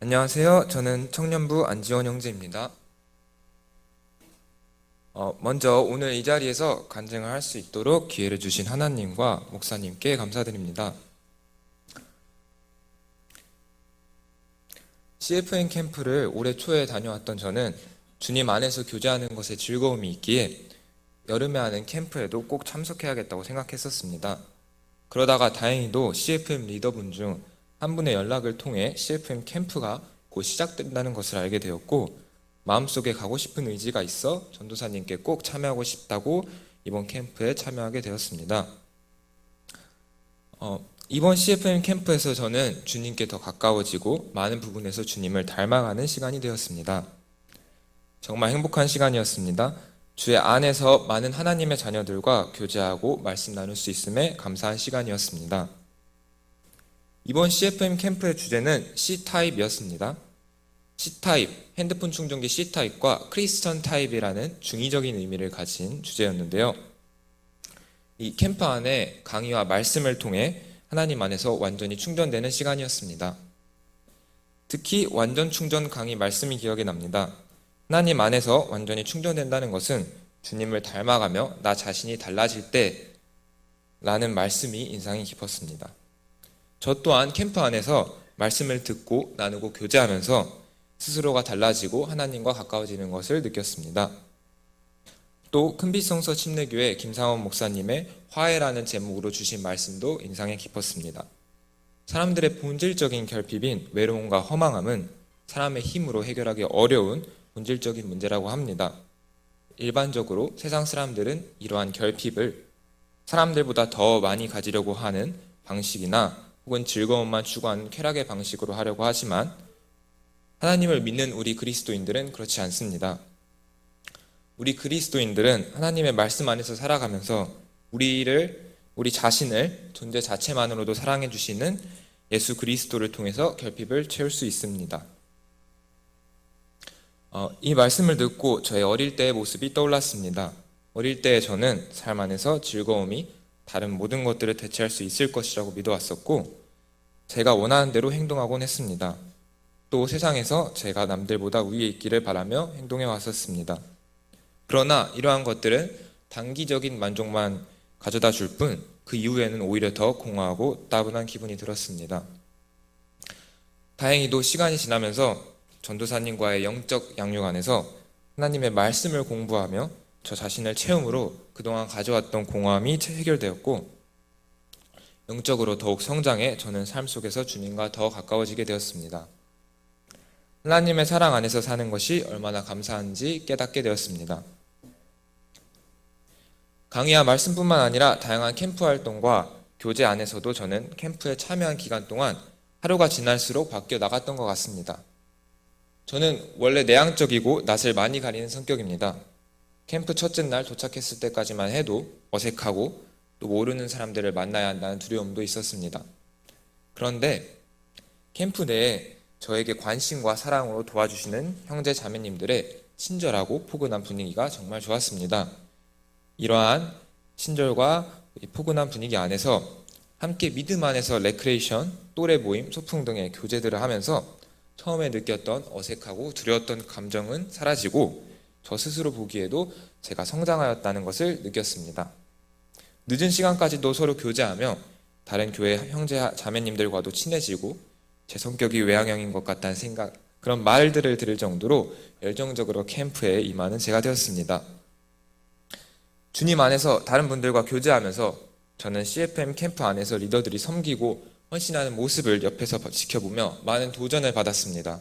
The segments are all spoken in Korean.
안녕하세요. 저는 청년부 안지원 형제입니다. 어, 먼저 오늘 이 자리에서 간증을 할 수 있도록 기회를 주신 하나님과 목사님께 감사드립니다. CFN 캠프를 올해 초에 다녀왔던 저는 주님 안에서 교제하는 것에 즐거움이 있기에 여름에 하는 캠프에도 꼭 참석해야겠다고 생각했었습니다. 그러다가 다행히도 CFM 리더분 중 한 분의 연락을 통해 CFM 캠프가 곧 시작된다는 것을 알게 되었고 마음속에 가고 싶은 의지가 있어 전도사님께 꼭 참여하고 싶다고 이번 캠프에 참여하게 되었습니다. 어, 이번 CFM 캠프에서 저는 주님께 더 가까워지고 많은 부분에서 주님을 닮아가는 시간이 되었습니다. 정말 행복한 시간이었습니다. 주의 안에서 많은 하나님의 자녀들과 교제하고 말씀 나눌 수 있음에 감사한 시간이었습니다. 이번 CFM 캠프의 주제는 C타입이었습니다. C타입, 핸드폰 충전기 C타입과 크리스천 타입이라는 중의적인 의미를 가진 주제였는데요. 이 캠프 안에 강의와 말씀을 통해 하나님 안에서 완전히 충전되는 시간이었습니다. 특히 완전 충전 강의 말씀이 기억에 납니다. 하나님 안에서 완전히 충전된다는 것은 주님을 닮아가며 나 자신이 달라질 때 라는 말씀이 인상이 깊었습니다. 저 또한 캠프 안에서 말씀을 듣고 나누고 교제하면서 스스로가 달라지고 하나님과 가까워지는 것을 느꼈습니다. 또 큰빛성서 침례교회 김상원 목사님의 화해라는 제목으로 주신 말씀도 인상에 깊었습니다. 사람들의 본질적인 결핍인 외로움과 허망함은 사람의 힘으로 해결하기 어려운 본질적인 문제라고 합니다. 일반적으로 세상 사람들은 이러한 결핍을 사람들보다 더 많이 가지려고 하는 방식이나 혹은 즐거움만 추구하는 쾌락의 방식으로 하려고 하지만 하나님을 믿는 우리 그리스도인들은 그렇지 않습니다. 우리 그리스도인들은 하나님의 말씀 안에서 살아가면서 우리를 우리 자신을 존재 자체만으로도 사랑해 주시는 예수 그리스도를 통해서 결핍을 채울 수 있습니다. 어, 이 말씀을 듣고 저의 어릴 때의 모습이 떠올랐습니다. 어릴 때 저는 삶 안에서 즐거움이 다른 모든 것들을 대체할 수 있을 것이라고 믿어왔었고, 제가 원하는 대로 행동하곤 했습니다. 또 세상에서 제가 남들보다 위에 있기를 바라며 행동해 왔었습니다. 그러나 이러한 것들은 단기적인 만족만 가져다 줄 뿐, 그 이후에는 오히려 더 공허하고 따분한 기분이 들었습니다. 다행히도 시간이 지나면서 전도사님과의 영적 양육 안에서 하나님의 말씀을 공부하며 저 자신을 체험으로 그동안 가져왔던 공허함이 해결되었고 영적으로 더욱 성장해 저는 삶 속에서 주님과 더 가까워지게 되었습니다. 하나님의 사랑 안에서 사는 것이 얼마나 감사한지 깨닫게 되었습니다. 강의와 말씀뿐만 아니라 다양한 캠프 활동과 교제 안에서도 저는 캠프에 참여한 기간 동안 하루가 지날수록 바뀌어 나갔던 것 같습니다. 저는 원래 내향적이고 낯을 많이 가리는 성격입니다. 캠프 첫째 날 도착했을 때까지만 해도 어색하고 또 모르는 사람들을 만나야 한다는 두려움도 있었습니다. 그런데 캠프 내에 저에게 관심과 사랑으로 도와주시는 형제 자매님들의 친절하고 포근한 분위기가 정말 좋았습니다. 이러한 친절과 포근한 분위기 안에서 함께 믿음 안에서 레크레이션, 또래 모임, 소풍 등의 교제들을 하면서 처음에 느꼈던 어색하고 두려웠던 감정은 사라지고 저 스스로 보기에도 제가 성장하였다는 것을 느꼈습니다. 늦은 시간까지도 서로 교제하며 다른 교회 형제 자매님들과도 친해지고 제 성격이 외향형인 것 같다는 생각 그런 말들을 들을 정도로 열정적으로 캠프에 임하는 제가 되었습니다. 주님 안에서 다른 분들과 교제하면서 저는 CFM 캠프 안에서 리더들이 섬기고 헌신하는 모습을 옆에서 지켜보며 많은 도전을 받았습니다.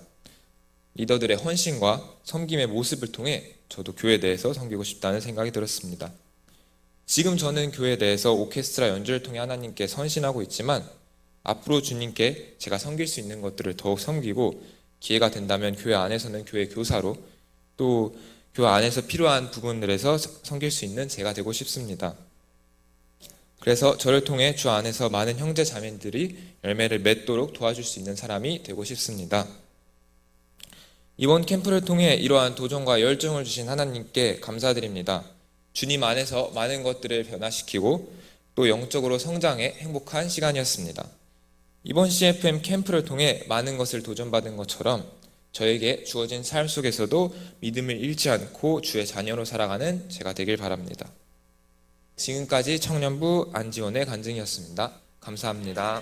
리더들의 헌신과 섬김의 모습을 통해 저도 교회 내에서 섬기고 싶다는 생각이 들었습니다. 지금 저는 교회 내에서 오케스트라 연주를 통해 하나님께 선신하고 있지만 앞으로 주님께 제가 섬길 수 있는 것들을 더욱 섬기고 기회가 된다면 교회 안에서는 교회 교사로 또 교회 안에서 필요한 부분들에서 섬길 수 있는 제가 되고 싶습니다. 그래서 저를 통해 주 안에서 많은 형제 자매들이 열매를 맺도록 도와줄 수 있는 사람이 되고 싶습니다. 이번 캠프를 통해 이러한 도전과 열정을 주신 하나님께 감사드립니다. 주님 안에서 많은 것들을 변화시키고 또 영적으로 성장해 행복한 시간이었습니다. 이번 CFM 캠프를 통해 많은 것을 도전받은 것처럼 저에게 주어진 삶 속에서도 믿음을 잃지 않고 주의 자녀로 살아가는 제가 되길 바랍니다. 지금까지 청년부 안지원의 간증이었습니다. 감사합니다.